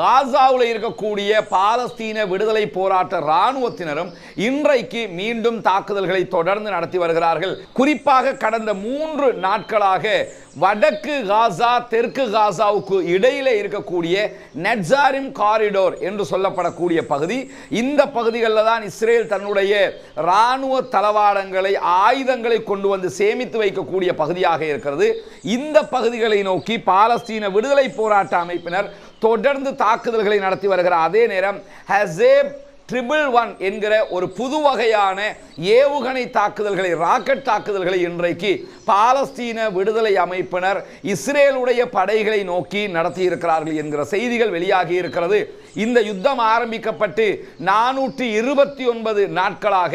காசாவில் இருக்கக்கூடிய பாலஸ்தீன விடுதலை போராட்ட இராணுவத்தினரும் இன்றைக்கு மீண்டும் தாக்குதல்களை தொடர்ந்து நடத்தி வருகிறார்கள். குறிப்பாக கடந்த மூன்று நாட்களாக வடக்கு காசா தெற்கு காசாவுக்கு இடையிலே இருக்கக்கூடிய நெட்சாரிம் காரிடோர் என்று சொல்லப்படக்கூடிய பகுதி. இந்த பகுதிகளில் தான் இஸ்ரேல் தன்னுடைய இராணுவ தளவாடங்களை ஆயுதங்களை கொண்டு வந்து சேமித்து வைக்கக்கூடிய பகுதியாக இருக்கிறது. இந்த பகுதிகளை நோக்கி பாலஸ்தீன விடுதலை போராட்ட அமைப்பினர் தொடர்ந்து தாக்குதல்களை நடத்தி வருகிறார். அதே நேரம் ஹசேப் ட்ரிபிள் ஒன் என்கிற ஒரு புது வகையான ஏவுகணை தாக்குதல்களை ராக்கெட் தாக்குதல்களை இன்றைக்கு பாலஸ்தீன விடுதலை அமைப்பினர் இஸ்ரேலுடைய படைகளை நோக்கி நடத்தி இருக்கிறார்கள் என்கிற செய்திகள் வெளியாகி இருக்கிறது. இந்த யுத்தம் ஆரம்பிக்கப்பட்டு நானூற்றி இருபத்தி ஒன்பது நாட்களாக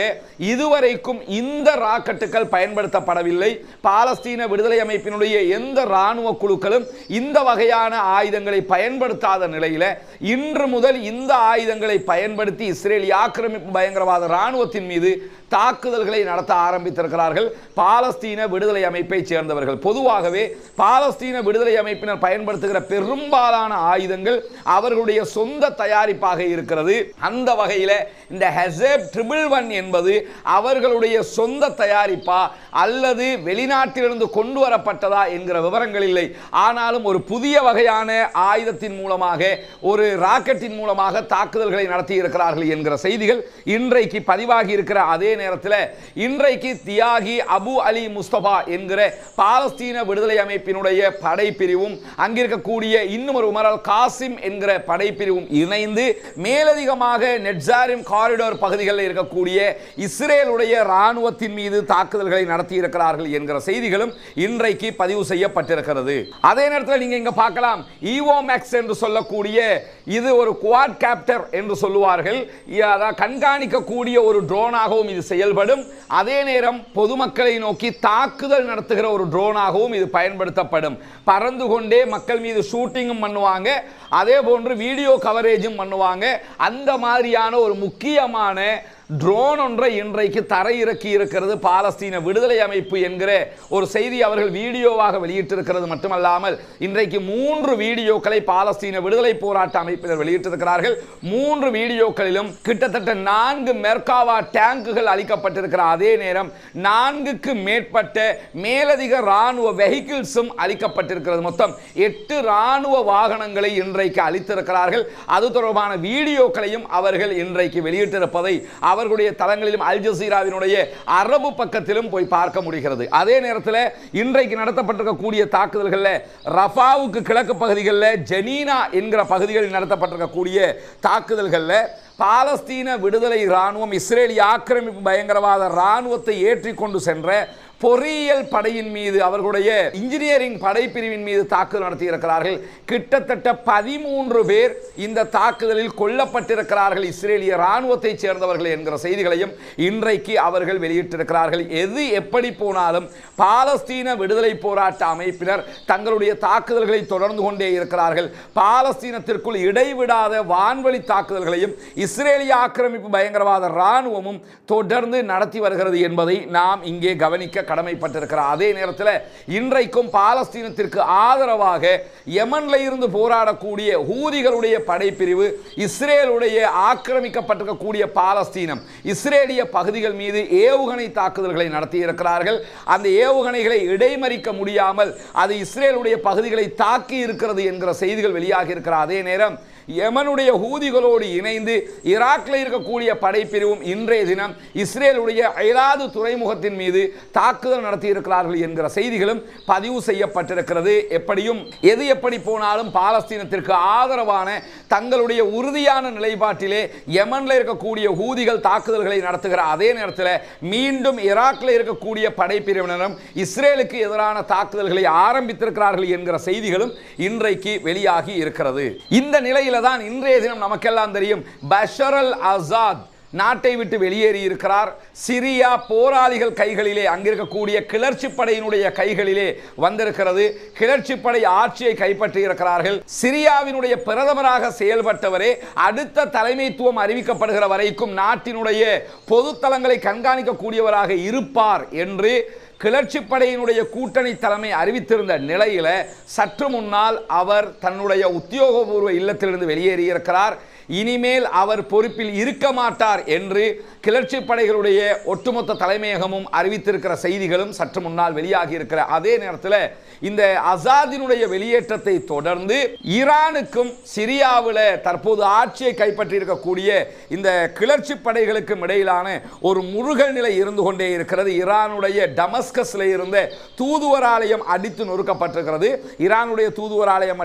இதுவரைக்கும் இந்த ராக்கெட்டுகள் பயன்படுத்தப்படவில்லை. பாலஸ்தீன விடுதலை அமைப்பினுடைய எந்த இராணுவ குழுக்களும் இந்த வகையான ஆயுதங்களை பயன்படுத்தாத நிலையில் இன்று முதல் இந்த ஆயுதங்களை பயன்படுத்தி இஸ்ரேலிய ஆக்கிரமிப்பு பயங்கரவாத இராணுவத்தின் மீது தாக்குதல்களை நடத்த ஆரம்பித்திருக்கிறார்கள். பாலஸ்தீன விடுதலை அமைப்பை சேர்ந்தவர்கள். பொதுவாகவே பாலஸ்தீன விடுதலை அமைப்பினர் பயன்படுத்துகிற பெரும்பாலான ஆயுதங்கள் அவர்களுடைய சொந்த தயாரிப்பாக இருக்கிறது. அந்த வகையில் இந்த ஹெசேப் ட்ரிபிள் ஒன் என்பது அவர்களுடைய சொந்த தயாரிப்பா அல்லது வெளிநாட்டிலிருந்து கொண்டு வரப்பட்டதா என்கிற விவரங்கள் இல்லை. ஆனாலும் ஒரு புதிய வகையான ஆயுதத்தின் மூலமாக ஒரு ராக்கெட்டின் மூலமாக தாக்குதல்களை நடத்தி இருக்கிறார்கள் என்கிற செய்திகள் இன்றைக்கு பதிவாகி இருக்கிற அதே நேரத்தில் இன்றைக்கு தியாகி அபு அலி முஸ்தபா என்கிற பாலஸ்தீன விடுதலை அமைப்பினுடைய படைப்பிரிவும் அங்கிருக்கக்கூடிய இன்னும் ஒரு உமரால் காசிம் என்கிற படைப்பிரிவும் இணைந்து மேலதிகமாக நெட்சாரிம் காரிடோர் பகுதிகளில் இருக்கக்கூடிய இஸ்ரேலுடைய இராணுவத்தின் மீது தாக்குதல்களை நடத்தி இருக்கிறார்கள் என்கிற செய்திகளும் இன்றைக்கு பதிவு செய்யப்பட்டிருக்கிறது. அதே நேரத்தில் நீங்க இங்க பார்க்கலாம். ஈவோ மேக்ஸ் என்று சொல்லக்கூடிய இது ஒரு குவாட் கேப்டர் என்று சொல்லுவார்கள். கண்காணிக்கக்கூடிய ஒரு ட்ரோனாகவும் இது செயல்படும். அதே நேரம் பொதுமக்களை நோக்கி தாக்குதல் நடத்துகிற ஒரு ட்ரோனாகவும் இது பயன்படுத்தப்படும். பறந்து கொண்டே மக்கள் மீது ஷூட்டிங்கும் பண்ணுவாங்க. அதே போன்று வீடியோ கவரேஜும் பண்ணுவாங்க. அந்த மாதிரியான ஒரு முக்கியமான ட்ரோன் ஒன்றை இன்றைக்கு தரையிறக்கி இருக்கிறது. பாலஸ்தீன விடுதலை அமைப்பு என்கிற ஒரு செய்தி அவர்கள் வீடியோவாக வெளியிட்டிருக்கிறது மட்டுமல்லாமல் இன்றைக்கு மூன்று வீடியோக்களை பாலஸ்தீன விடுதலை போராட்ட அமைப்பினர் வெளியிட்டிருக்கிறார்கள். மூன்று வீடியோக்களிலும் கிட்டத்தட்ட நான்கு மெர்காவா டேங்குகள் அளிக்கப்பட்டிருக்கிற அதே நேரம் நான்குக்கு மேற்பட்ட மேலதிக ராணுவ வெஹிக்கிள்ஸும் அளிக்கப்பட்டிருக்கிறது. மொத்தம் எட்டு ராணுவ வாகனங்களை இன்றைக்கு அளித்திருக்கிறார்கள். அது தொடர்பான வீடியோக்களையும் அவர்கள் இன்றைக்கு வெளியிட்டிருப்பதை அவர்களுடைய தளங்களிலும் அல் ஜசீராவினுடைய அரபு பக்கத்திலும் போய் பார்க்க முடிகிறது. அதே நேரத்தில் இன்றைக்கு நடத்தப்பட்டிருக்கக்கூடிய தாக்குதல்களில் ரஃபாவுக்கு கிழக்கு பகுதிகளில் ஜெனீனா என்கிற பகுதிகளில் நடத்தப்பட்டிருக்கக்கூடிய தாக்குதல்களில் பாலஸ்தீன விடுதலை இராணுவம் இஸ்ரேலிய ஆக்கிரமிப்பு பயங்கரவாத இராணுவத்தை ஏற்றி கொண்டு சென்ற பொறியியல் படையின் மீது அவர்களுடைய இன்ஜினியரிங் படைப்பிரிவின் மீது தாக்குதல் நடத்தி இருக்கிறார்கள் கிட்டத்தட்ட பதிமூன்று பேர் இந்த தாக்குதலில் கொல்லப்பட்டிருக்கிறார்கள். இஸ்ரேலிய இராணுவத்தைச் சேர்ந்தவர்கள் என்கிற செய்திகளையும் இன்றைக்கு அவர்கள் வெளியிட்டிருக்கிறார்கள். எது எப்படி போனாலும் பாலஸ்தீன விடுதலை போராட்ட அமைப்பினர் தங்களுடைய தாக்குதல்களை தொடர்ந்து கொண்டே இருக்கிறார்கள். பாலஸ்தீனத்திற்குள் இடைவிடாத வான்வழி தாக்குதல்களையும் இஸ்ரேலிய ஆக்கிரமிப்பு பயங்கரவாத இராணுவமும் தொடர்ந்து நடத்தி வருகிறது என்பதை நாம் இங்கே கவனிக்க கடமைப்பட்டிருக்கிறார் அதே நேரத்தில் இன்றைக்கும் பாலஸ்தீனத்திற்கு ஆதரவாக யமன்ல இருந்து போராடக்கூடிய ஹூதிகளுடைய படைப்பிரிவு இஸ்ரேலுடைய ஆக்கிரமிக்கப்பட்டிருக்கக்கூடிய பாலஸ்தீனம் இஸ்ரேலிய பகுதிகள் மீது ஏவுகணை தாக்குதல்களை நடத்தி இருக்கிறார்கள் அந்த ஏவுகணைகளை இடைமறிக்க முடியாமல் அது இஸ்ரேலுடைய பகுதிகளை தாக்கி இருக்கிறது என்கிற செய்திகள் வெளியாகி இருக்கிற அதே நேரம் யமனுடைய ஹூதிகளோடு இணைந்து ஈராக்கில் இருக்கக்கூடிய படைப்பிரிவும் இன்றைய தினம் இஸ்ரேலுடைய ஐராது துறைமுகத்தின் மீது தாக்குதல் நடத்தியிருக்கிறார்கள் என்கிற செய்திகளும் பதிவு செய்யப்பட்டிருக்கிறது. எப்படியும் எது எப்படி போனாலும் பாலஸ்தீனத்திற்கு ஆதரவான தங்களுடைய உறுதியான நிலைப்பாட்டிலே யமன்ல இருக்கக்கூடிய ஹூதிகள் தாக்குதல்களை நடத்துகிற அதே நேரத்தில் மீண்டும் ஈராக்கில் இருக்கக்கூடிய படைப்பிரிவினரும் இஸ்ரேலுக்கு எதிரான தாக்குதல்களை ஆரம்பித்திருக்கிறார்கள் என்கிற செய்திகளும் இன்றைக்கு வெளியாகி இருக்கிறது. இந்த நிலையில் தான் இன்றைய தினம் நமக்கெல்லாம் தெரியும். பஷர் அல் ஆசாத் நாட்டை விட்டு வெளியேறி இருக்கிறார் சிரியா போராளிகள் கைகளிலே அங்கிருக்கக்கூடிய கிளர்ச்சி படையினுடைய கைகளிலே வந்திருக்கிறது. கிளர்ச்சி படை ஆட்சியை கைப்பற்றி இருக்கிறார்கள் சிரியாவினுடைய பிரதமராக செயல்பட்டவரே அடுத்த தலைமைத்துவம் அறிவிக்கப்படுகிற வரைக்கும் நாட்டினுடைய பொதுத்தலங்களை கண்காணிக்கக்கூடியவராக இருப்பார் என்று கிளர்ச்சி படையினுடைய கூட்டணி தலைமை அறிவித்திருந்த நிலையில சற்று முன்னால் அவர் தன்னுடைய உத்தியோகபூர்வ இல்லத்திலிருந்து வெளியேறியிருக்கிறார். இனிமேல் அவர் பொறுப்பில் இருக்க மாட்டார் என்று கிளர்ச்சி படைகளுடைய ஒட்டுமொத்த தலைமையகமும் அறிவித்திருக்கிற செய்திகளும் சற்று முன்னால் வெளியாகி இருக்கிற அதே நேரத்தில் இந்த அசாதினுடைய வெளியேற்றத்தை தொடர்ந்து ஈரானுக்கும் சிரியாவில் தற்போது ஆட்சியை கைப்பற்றி இருக்கக்கூடிய இந்த கிளர்ச்சி படைகளுக்கும் இடையிலான ஒரு முருகல் நிலை இருந்து கொண்டே இருக்கிறது. ஈரானுடைய டமஸ்கஸ்ல இருந்த தூதுவர் ஆலயம் அடித்து நொறுக்கப்பட்டிருக்கிறது. ஈரானுடைய தூதுவர் ஆலயம்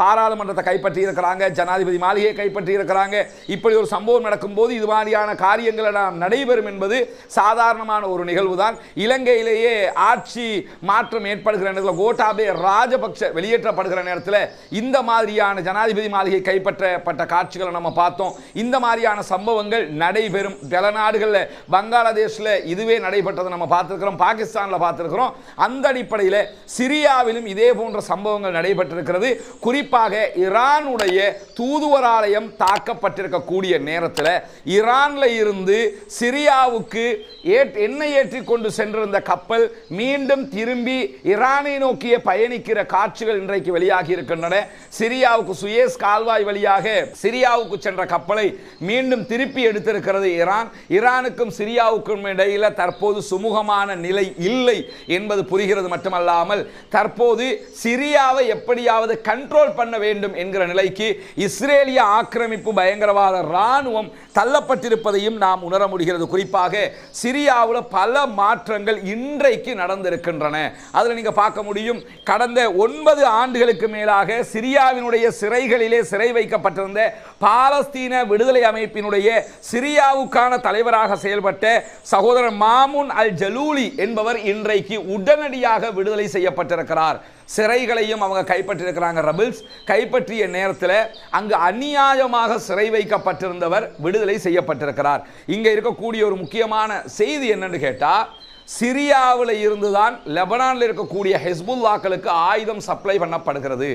பாராளுமன்றத்தை கைப்பற்றி இருக்கிறாங்க ஜனாதிபதி மாளிகையை கைப்பற்றி இருக்கிறாங்க இப்படி ஒரு சம்பவம் நடக்கும்போது இது மாதிரியான காரியங்கள் நாம் நடைபெறும் என்பது சாதாரணமான ஒரு நிகழ்வு தான் இலங்கையிலேயே ஆட்சி மாற்றம் ஏற்படுகிற நேரத்தில் கோட்டாபே ராஜபக்ஷ வெளியேற்றப்படுகிற நேரத்தில் இந்த மாதிரியான ஜனாதிபதி மாளிகை கைப்பற்றப்பட்ட காட்சிகளை நம்ம பார்த்தோம். இந்த மாதிரியான சம்பவங்கள் நடைபெறும். பல நாடுகளில் பங்களாதேஷில் இதுவே நடைபெற்றதை நம்ம பார்த்துருக்கிறோம். பாகிஸ்தானில் பார்த்துருக்கிறோம். அந்த அடிப்படையில் சிரியாவிலும் இதே போன்ற சம்பவங்கள் நடைபெற்றிருக்கிறது. குறிப்பாக ஈரானுடைய தூதுவராலயம் தாக்கப்பட்டிருக்கக்கூடிய நேரத்தில் ஈரானில் இருந்து சிரியாவுக்கு எண்ணெய் ஏற்றி கொண்டு சென்றிருந்த கப்பல் மீண்டும் திரும்பி ஈரானை நோக்கிய பயணிக்கிற காட்சிகள் இன்றைக்கு வெளியாகி இருக்கின்றன. சிரியாவுக்கு சுயேஸ் கால்வாய் வழியாக சிரியாவுக்கு சென்ற கப்பலை மீண்டும் திருப்பி எடுத்திருக்கிறது ஈரான். ஈரானுக்கும் சிரியாவுக்கும் இடையில் தற்போது சுமூகமான நிலை இல்லை என்பது புரிகிறது மட்டுமல்லாமல் தற்போது சிரியாவை எப்படியாவது கண்ட்ரோல் பண்ண வேண்டும் என்கிற நிலைக்கு இஸ்ரேலிய ஆக்கிரமிப்பு பயங்கரவாத இராணுவம் தள்ளப்பட்டிருப்பதையும் நாம் உணர முடிகிறது. குறிப்பாக சிரியாவில் பல மாற்றங்கள் இன்றைக்கு நடந்திருக்கின்றன. அதில் நீங்க பார்க்க முடியும் கடந்த ஒன்பது ஆண்டுகளுக்கு மேலாக சிரியாவினுடைய சிறைகளிலே சிறை வைக்கப்பட்டிருந்த பாலஸ்தீன விடுதலை அமைப்பினுடைய சிரியாவுக்கான தலைவராக செயல்பட்ட சகோதரர் மாமுன் அல் ஜலூலி என்பவர் இன்றைக்கு உடனடியாக விடுதலை செய்யப்பட்டிருக்கிறார். சிறைகளையும் அவங்க கைப்பற்றியிருக்கிறாங்க ரபிள்ஸ் கைப்பற்றிய நேரத்தில் அங்கு அநியாயமாக சிறை வைக்கப்பட்டிருந்தவர் விடுதலை செய்யப்பட்டிருக்கிறார். இங்கே இருக்கக்கூடிய ஒரு முக்கியமான செய்தி என்னன்னு கேட்டால் சிரியாவில் இருந்துதான் லெபனானில் இருக்கக்கூடிய ஹெஸ்புல்லாக்களுக்கு ஆயுதம் சப்ளை பண்ணப்படுகிறது.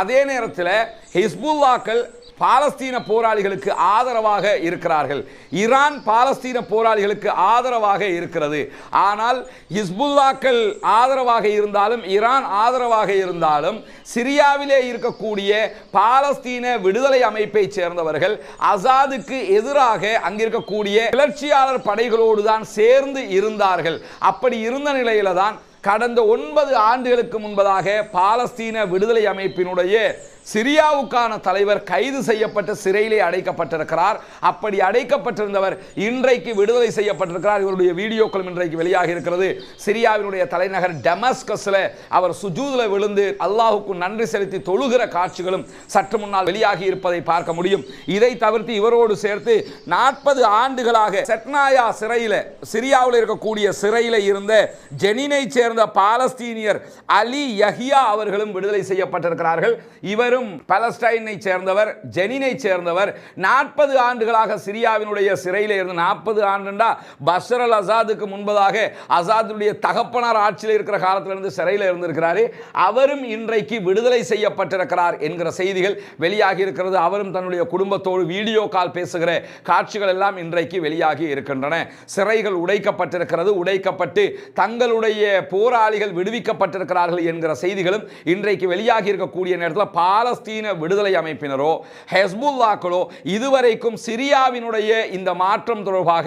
அதே நேரத்தில் ஹெஸ்புல்லாக்கள் பாலஸ்தீன போராளிகளுக்கு ஆதரவாக இருக்கிறார்கள். ஈரான் பாலஸ்தீன போராளிகளுக்கு ஆதரவாக இருக்கிறது. ஆனால் ஹிஸ்புல்லாக்கள் ஆதரவாக இருந்தாலும் ஈரான் ஆதரவாக இருந்தாலும் சிரியாவிலே இருக்கக்கூடிய பாலஸ்தீன விடுதலை அமைப்பை சேர்ந்தவர்கள் அசாதுக்கு எதிராக அங்கிருக்கக்கூடிய கிளர்ச்சியாளர் படைகளோடு தான் சேர்ந்து இருந்தார்கள். அப்படி இருந்த நிலையில தான் கடந்த ஒன்பது ஆண்டுகளுக்கு முன்பதாக பாலஸ்தீன விடுதலை அமைப்பினுடைய சிரியாவுக்கான தலைவர் கைது செய்யப்பட்டு சிறையிலே அடைக்கப்பட்டிருக்கிறார். அப்படி அடைக்கப்பட்டிருந்தவர் இன்றைக்கு விடுதலை செய்யப்பட்டிருக்கிறார். இவருடைய வீடியோக்களும் இன்றைக்கு வெளியாக இருக்கிறது சிரியாவினுடைய தலைநகர் டெமஸ்கஸில் அவர் சுஜூதில் விழுந்து அல்லாஹுக்கு நன்றி செலுத்தி தொழுகிற காட்சிகளும் சற்று முன்னால் வெளியாகி இருப்பதை பார்க்க முடியும். இதை தவிர்த்து இவரோடு சேர்த்து நாற்பது ஆண்டுகளாக செட்னாயா சிறையில் சிரியாவில் இருக்கக்கூடிய சிறையில் இருந்த ஜெனினை சேர்ந்த சேர்ந்த பாலஸ்தீனியர் அலி யஹியா அவர்களும் விடுதலை செய்யப்பட்டிருக்கிறார்கள். இவரும் பலஸ்டைனை சேர்ந்தவர் ஜெனினை சேர்ந்தவர். நாற்பது ஆண்டுகளாக சிரியாவினுடைய சிறையில் இருந்து நாற்பது ஆண்டுண்டா பஷர் அல் அசாதுக்கு முன்பதாக அசாதுடைய தகப்பனார் ஆட்சியில் இருக்கிற காலத்திலிருந்து சிறையில் இருந்திருக்கிறாரு. அவரும் இன்றைக்கு விடுதலை செய்யப்பட்டிருக்கிறார் என்கிற செய்திகள் வெளியாகி இருக்கிறது. அவரும் தன்னுடைய குடும்பத்தோடு வீடியோ கால் பேசுகிற காட்சிகள் எல்லாம் இன்றைக்கு வெளியாகி இருக்கின்றன. சிறைகள் உடைக்கப்பட்டிருக்கிறது. உடைக்கப்பட்டு தங்களுடைய போராளிகள் விடுவிக்கப்பட்டிருக்கிறார்கள் என்கிற செய்திகளும் இன்றைக்கு வெளியாகி இருக்கக்கூடிய நேரத்தில் பாலஸ்தீன விடுதலை அமைப்பினரோ ஹெஸ்புல்லாக்களோ இதுவரைக்கும் சிரியாவினுடைய இந்த மாற்றம் தொடர்பாக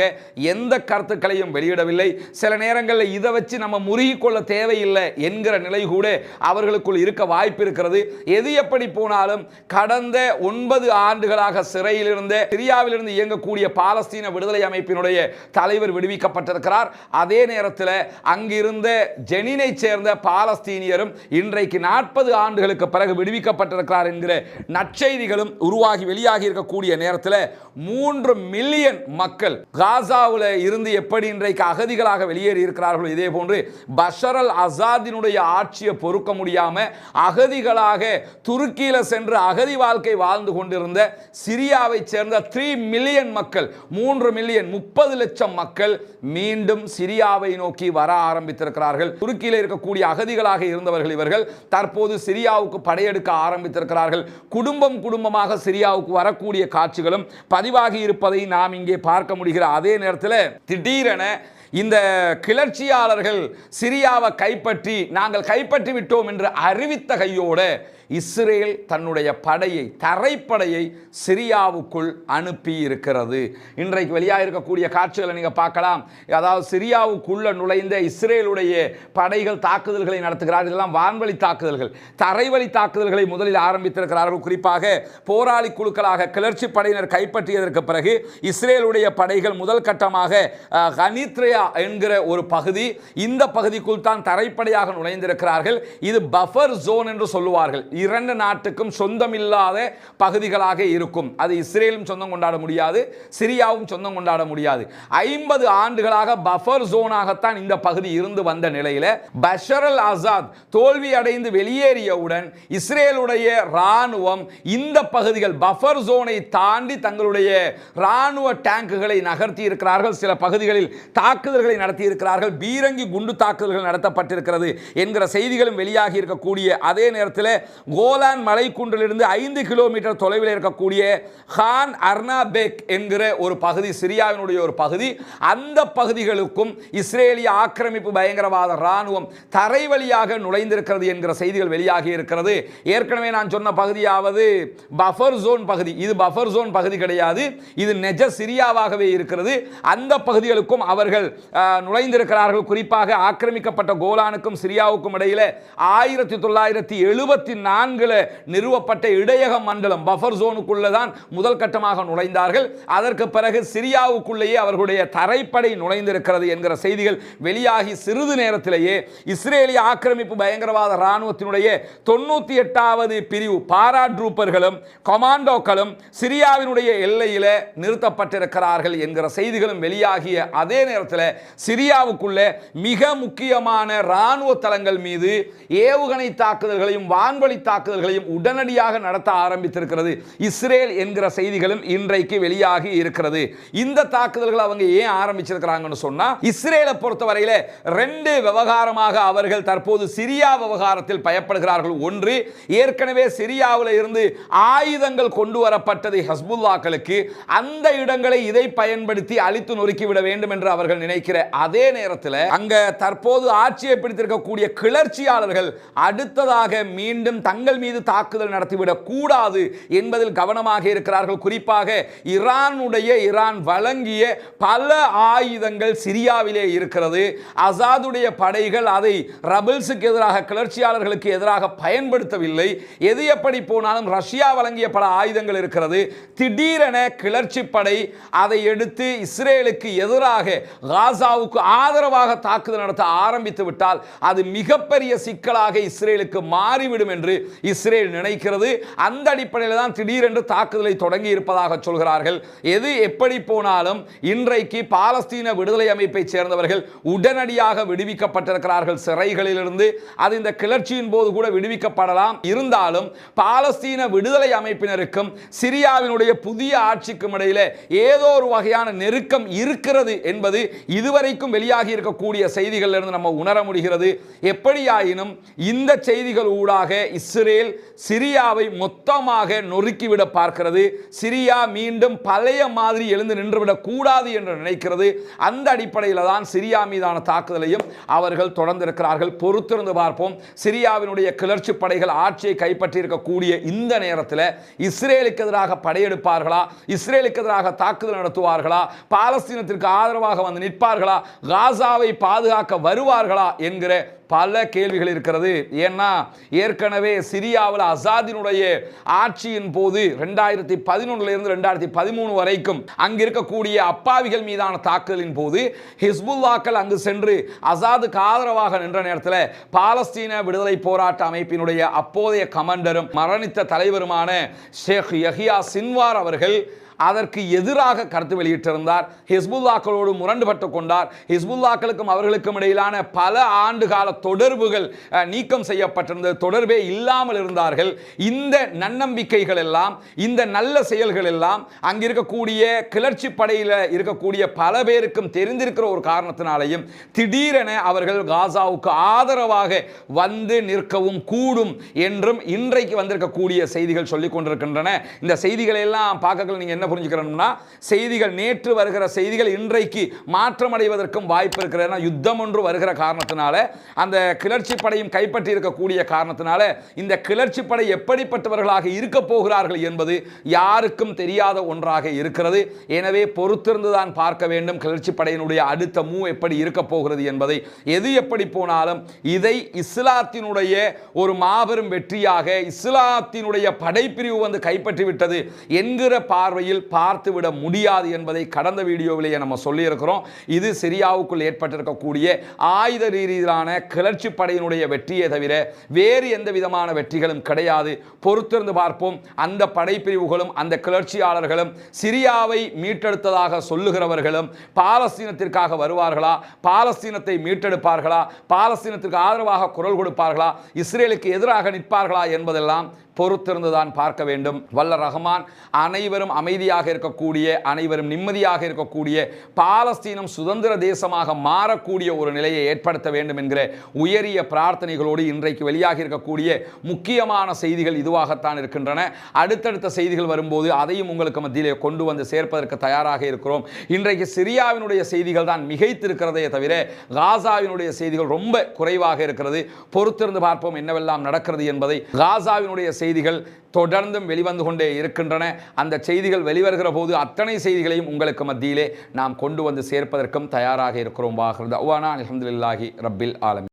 எந்த கருத்துக்களையும் வெளியிடவில்லை. சில நேரங்களில் இதை வச்சு நம்ம முறுகிக்கொள்ள தேவையில்லை என்கிற நிலை கூட அவர்களுக்குள் இருக்க வாய்ப்பு இருக்கிறது. எது எப்படி போனாலும் கடந்த ஒன்பது ஆண்டுகளாக சிறையில் இருந்த சிரியாவிலிருந்து இயங்கக்கூடிய பாலஸ்தீன விடுதலை அமைப்பினுடைய தலைவர் விடுவிக்கப்பட்டிருக்கிறார். அதே நேரத்தில் அங்கிருந்த ஜெனினை சேர்ந்த பாலஸ்தீனியரும் இன்றைக்கு நாற்பது ஆண்டுகளுக்கு பிறகு விடுவிக்கப்பட்டிருக்கிறார் என்கிற நற்செய்திகளும் உருவாகி வெளியாகி இருக்கக்கூடிய நேரத்தில் மூன்று மில்லியன் மக்கள் காசாவில் இருந்து எப்படி இன்றைக்கு அகதிகளாக வெளியேறி இருக்கிறார்களோ இதே போன்று பஷர் அல் அசாதினுடைய ஆட்சியை பொறுக்க முடியாமல் அகதிகளாக துருக்கியில் சென்று அகதி வாழ்க்கை வாழ்ந்து கொண்டிருந்த சிரியாவை சேர்ந்த த்ரீ மில்லியன் மக்கள் மூன்று மில்லியன் முப்பது லட்சம் மக்கள் மீண்டும் சிரியாவை நோக்கி வர ஆரம்பித்திருக்கிறார்கள். துருக்கியில் இருக்கக்கூடிய அகதிகளாக இருந்தவர்கள் இவர்கள் தற்போது சிரியாவுக்கு படையெடுக்க ஆரம்பித்திருக்கிறார்கள். குடும்பம் குடும்பமாக சிரியாவுக்கு வரக்கூடிய காட்சிகளும் பதிவாகி இருப்பதை நாம் இங்கே பார்க்க முடிகிற அதே நேரத்தில் திடீரென இந்த கிளர்ச்சியாளர்கள் சிரியாவை கைப்பற்றி நாங்கள் கைப்பற்றி விட்டோம் என்று அறிவித்த கையோடு இஸ்ரேல் தன்னுடைய படையை தரைப்படையை சிரியாவுக்குள் அனுப்பி இருக்கிறது இன்றைக்கு வெளியாக இருக்கக்கூடிய காட்சிகளை நீங்கள் பார்க்கலாம். அதாவது சிரியாவுக்குள்ள நுழைந்த இஸ்ரேலுடைய படைகள் தாக்குதல்களை நடத்துகிறார்கள் இதெல்லாம் வான்வழி தாக்குதல்கள். தரைவழி தாக்குதல்களை முதலில் ஆரம்பித்திருக்கிறார்கள். குறிப்பாக போராளி குழுக்களாக கிளர்ச்சி படையினர் கைப்பற்றியதற்கு பிறகு இஸ்ரேலுடைய படைகள் முதல் கட்டமாக ஹனித்ரயா என்கிற ஒரு பகுதி இந்த பகுதிக்குள் தான் தரைப்படையாக நுழைந்திருக்கிறார்கள். இது பஃபர் ஜோன் என்று சொல்லுவார்கள். இரண்டு நாட்டுக்கும் சொந்தமில்லாத பகுதிகளாக இருக்கும். அது இஸ்ரேலும் சொந்தம் கொண்டாட முடியாது சிரியாவும் சொந்தம் கொண்டாட முடியாது. ஐம்பது ஆண்டுகளாக பஃபர் ஜோனாகத்தான் இந்த பகுதி இருந்து வந்த நிலையில் பஷர் அல் ஆசாத் தோல்வி அடைந்து வெளியேறியவுடன் இஸ்ரேலுடைய ராணுவம் இந்த பகுதிகள் பஃபர் ஜோனை தாண்டி தங்களுடைய ராணுவ டேங்குகளை நகர்த்தி இருக்கிறார்கள் சில பகுதிகளில் தாக்குதல்களை நடத்தி இருக்கிறார்கள் பீரங்கி குண்டு தாக்குதல்கள் நடத்தப்பட்டிருக்கிறது என்கிற செய்திகளும் வெளியாகி இருக்கக்கூடிய அதே நேரத்தில் கோலான் மலைக்குன்றிலிருந்து ஐந்து கிலோமீட்டர் தொலைவில் இருக்கக்கூடிய ஹான் அர்னாபேக் என்கிற ஒரு பகுதி சிரியாவினுடைய ஒரு பகுதி. அந்த பகுதிகளுக்கும் இஸ்ரேலிய ஆக்கிரமிப்பு பயங்கரவாத ராணுவம் தரை வழியாக நுழைந்திருக்கிறது என்கிற செய்திகள் வெளியாகி இருக்கிறது. ஏற்கனவே நான் சொன்ன பகுதியாவது பஃபர் ஜோன் பகுதி. இது பஃபர் ஜோன் பகுதி கிடையாது. இது நெஜ சிரியாவாகவே இருக்கிறது. அந்த பகுதிகளுக்கும் அவர்கள் நுழைந்திருக்கிறார்கள். குறிப்பாக ஆக்கிரமிக்கப்பட்ட கோலானுக்கும் சிரியாவுக்கும் இடையில் ஆயிரத்தி தொள்ளாயிரத்தி எழுபத்தி நான்கில் நிறுவப்பட்ட இடையக மண்டலம் பஃபர் ஜோனுக்குள்ளே தான் முதல் கட்டமாக நுழைந்தார்கள். அதற்கு பிறகு சிரியாவுக்குள்ளேயே அவர்களுடைய தரைப்படை நுழைந்திருக்கிறது என்கிற செய்திகள் வெளியாகி சிறிது நேரத்திலேயே இஸ்ரேலிய ஆக்கிரமிப்பு பயங்கரவாத இராணுவத்தினுடைய தொண்ணூத்தி எட்டாவது பிரிவு பாராட்ரூப்பர்களும் கமாண்டோக்களும் சிரியாவினுடைய எல்லையில் நிறுத்தப்பட்டிருக்கிறார்கள் என்கிற செய்திகளும் வெளியாகிய அதே நேரத்தில் சிரியாவுக்குள்ள மிக முக்கியமான இராணுவ தளங்கள் மீது ஏவுகணை தாக்குதல்களையும் வான்வழி தாக்குதல்களையும் உடனடியாக நடத்த ஆரம்பித்திருக்கிறது. இஸ்ரேல் என்கிற செய்திகளும் இன்றைக்கு வெளியாகி இருக்கிறது. இந்த தாக்குதல்கள் அவங்க ஏன் ஆரம்பிச்சிருக்கிறாங்கன்னு சொன்னா இஸ்ரேலை பொறுத்தவரையில ரெண்டு விவகாரமாக அவர்கள் தற்போது சிரியா விவகாரத்தில் பயப்படுகிறார்கள். ஒன்று ஏற்கனவே சிரியாவில் இருந்து ஆயுதங்கள் கொண்டு வரப்பட்டது ஹஸ்புல்லாக்களுக்கு. அந்த இடங்களை இதை பயன்படுத்தி அழித்து நொறுக்கிவிட வேண்டும் என்று அவர்கள் நினைக்கிற அதே நேரத்தில் அங்க தற்போது ஆட்சியை பிடித்திருக்கக்கூடிய கிளர்ச்சியாளர்கள் அடுத்ததாக மீண்டும் தங்கள் மீது தாக்குதல் நடத்திவிடக் கூடாது என்பதில் கவனமாக இருக்கிறார்கள். குறிப்பாக ஈரானுடைய ஈரான் வழங்கிய பல ஆயுதங்கள் சிரியாவிலே இருக்கிறது. அசாதுடைய படைகள் அதை ரபிள்ஸுக்கு எதிராக கிளர்ச்சியாளர்களுக்கு எதிராக பயன்படுத்தவில்லை. எது எப்படி போனாலும் ரஷ்யா வழங்கிய பல ஆயுதங்கள் இருக்கிறது. திடீரென கிளர்ச்சி படை அதை எடுத்து இஸ்ரேலுக்கு எதிராக காசாவுக்கு ஆதரவாக தாக்குதல் நடத்த ஆரம்பித்து விட்டால் அது மிகப்பெரிய சிக்கலாக இஸ்ரேலுக்கு மாறிவிடும் என்று இஸ்ரேல் நினைக்கிறது. அந்த அடிப்படையில் தான் திடீரென்று தாக்குதலை தொடங்கி இருப்பதாக சொல்கிறார்கள். எது எப்படி போனாலும் இன்றைக்கு பாலஸ்தீன விடுதலை அமைப்பைச் சேர்ந்தவர்கள் உடனடியாக விடுவிக்கப்பட்டிருக்கிறார்கள் சிறைகளிலிருந்து. அது இந்த கிளர்ச்சியின் போது கூட விடுவிக்கப்படலாம். இருந்தாலும் பாலஸ்தீன விடுதலை அமைப்பினருக்கும் சிரியாவினுடைய புதிய ஆட்சிக்கும் இடையில ஏதோ ஒரு வகையான நெருக்கம் இருக்கிறது என்பது இதுவரைக்கும் வெளியாகி இருக்கக்கூடிய செய்திகளிலிருந்து நம்ம உணர முடிகிறது. எப்படியாயினும் இந்த செய்திகள் ஊடாக இஸ் இஸ்ரேல் சிரியாவை மொத்தமாக நொறுக்கிவிட பார்க்கிறது. சிரியா மீண்டும் பழைய மாதிரி எழுந்து நின்றுவிடக் கூடாது என்று நினைக்கிறது. அந்த அடிப்படையில் தான் சிரியா மீதான தாக்குதலையும் அவர்கள் தொடர்ந்திருக்கிறார்கள். பொறுத்திருந்து பார்ப்போம். சிரியாவினுடைய கிளர்ச்சி படைகள் ஆட்சியை கைப்பற்றி இருக்கக்கூடிய இந்த நேரத்தில் இஸ்ரேலுக்கு எதிராக படையெடுப்பார்களா? இஸ்ரேலுக்கு எதிராக தாக்குதல் நடத்துவார்களா? பாலஸ்தீனத்திற்கு ஆதரவாக வந்து நிற்பார்களா? காசாவை பாதுகாக்க வருவார்களா? என்கிற பல கேள்விகள் இருக்கிறது. ஏன்னா ஏற்கனவே சிரியாவில் அசாதினுடைய ஆட்சியின் போது ரெண்டாயிரத்தி பதினொன்னுல இருந்து ரெண்டாயிரத்தி பதிமூணு வரைக்கும் அங்கு இருக்கக்கூடிய அப்பாவிகள் மீதான தாக்குதலின் போது ஹிஸ்புல்லாக்கள் அங்கு சென்று அசாதுக்கு ஆதரவாக நின்ற நேரத்தில் பாலஸ்தீன விடுதலை போராட்ட அமைப்பினுடைய அப்போதைய கமண்டரும் மரணித்த தலைவருமான ஷேக் யஹியா சின்வார் அவர்கள் அதற்கு எதிராக கருத்து வெளியிட்டிருந்தார். ஹிஸ்புல்லாக்களோடு முரண்டுபட்டு கொண்டார். ஹிஸ்புல்லாக்களுக்கும் அவர்களுக்கும் இடையிலான பல ஆண்டுகால தொடர்புகள் நீக்கம் செய்யப்பட்டிருந்தது. தொடர்பே இல்லாமல் இருந்தார்கள். இந்த நன்னம்பிக்கைகள் எல்லாம் இந்த நல்ல செயல்கள் எல்லாம் அங்க இருக்கக்கூடிய கிளர்ச்சி படையில் இருக்கக்கூடிய பல பேருக்கும் தெரிந்திருக்கிற ஒரு காரணத்தினாலையும் திடீரென அவர்கள் காசாவுக்கு ஆதரவாக வந்து நிற்கவும் கூடும் என்றும் இன்றைக்கு வந்திருக்கக்கூடிய செய்திகள் சொல்லிக் கொண்டிருக்கின்றன. இந்த செய்திகளை எல்லாம் பார்க்கல நீங்கள் என்ன புரிஞ்சுக்கிறோம்னா செய்திகள் நேற்று வருகிற செய்திகள் இன்றைக்கு மாற்றமடைவதற்கும் வாய்ப்பு இருக்கிறது. ஏன்னா யுத்தம் ஒன்று வருகிற காரணத்தினால அந்த கிளர்ச்சி படையும் கைப்பற்றி இருக்கக்கூடிய காரணத்தினால இந்த கிளர்ச்சி படை எப்படிப்பட்டவர்களாக இருக்க போகிறார்கள் என்பது யாருக்கும் தெரியாத ஒன்றாக இருக்கிறது. எனவே பொறுத்திருந்துதான் பார்க்க வேண்டும் கிளர்ச்சி படையினுடைய அடுத்த மூ எப்படி இருக்க போகிறது என்பதை. எது எப்படி போனாலும் இதை இஸ்லாத்தினுடைய ஒரு மாபெரும் வெற்றியாக இஸ்லாத்தினுடைய படைப்பிரிவு வந்து கைப்பற்றி விட்டது என்கிற பார்வையில் பார்த்துவிட முடியாது என்பதை கடந்த வீடியோவிலேயே நம்ம சொல்லியிருக்கிறோம். இது சிரியாவுக்குள் ஏற்பட்டிருக்கக்கூடிய ஆயுத ரீதியிலான கிளர்ச்சி படையினுடைய வெற்றியை தவிர வேறு எந்த விதமான வெற்றிகளும் கிடையாது. பொறுத்திருந்து பார்ப்போம். அந்த படைப்பிரிவுகளும் அந்த கிளர்ச்சியாளர்களும் சிரியாவை மீட்டெடுத்ததாக சொல்லுகிறவர்களும் பாலஸ்தீனத்திற்காக வருவார்களா? பாலஸ்தீனத்தை மீட்டெடுப்பார்களா? பாலஸ்தீனத்திற்கு ஆதரவாக குரல் கொடுப்பார்களா? இஸ்ரேலுக்கு எதிராக நிற்பார்களா என்பதெல்லாம் பொறுத்திருந்துதான் பார்க்க வேண்டும். வல்ல ரஹ்மான் அனைவரும் அமைதியாக இருக்கக்கூடிய அனைவரும் நிம்மதியாக இருக்கக்கூடிய பாலஸ்தீனம் சுதந்திர தேசமாக மாறக்கூடிய ஒரு நிலையை ஏற்படுத்த வேண்டும் என்கிற உயரிய பிரார்த்தனைகளோடு இன்றைக்கு வெளியாகி இருக்கக்கூடிய முக்கியமான செய்திகள் இதுவாகத்தான் இருக்கின்றன. அடுத்தடுத்த செய்திகள் வரும்போது அதையும் உங்களுக்கு மத்தியிலே கொண்டு வந்து சேர்ப்பதற்கு தயாராக இருக்கிறோம். இன்றைக்கு சிரியாவினுடைய செய்திகள் தான் மிகைத்திருக்கிறதே தவிர காசாவினுடைய செய்திகள் ரொம்ப குறைவாக இருக்கிறது. பொறுத்திருந்து பார்ப்போம் என்னவெல்லாம் நடக்கிறது என்பதை. காசாவினுடைய செய்திகள் தொடர்ந்தும் வெளிவந்து கொண்டே இருக்கின்றன. அந்த செய்திகள் வெளிவருகிற போது அத்தனை செய்திகளையும் உங்களுக்கு மத்தியிலே நாம் கொண்டு வந்து சேர்ப்பதற்கும் தயாராக இருக்கிறோம். வாகிறது அவ்வானா அலமதுல்லாஹி ரப்பில் ஆலமி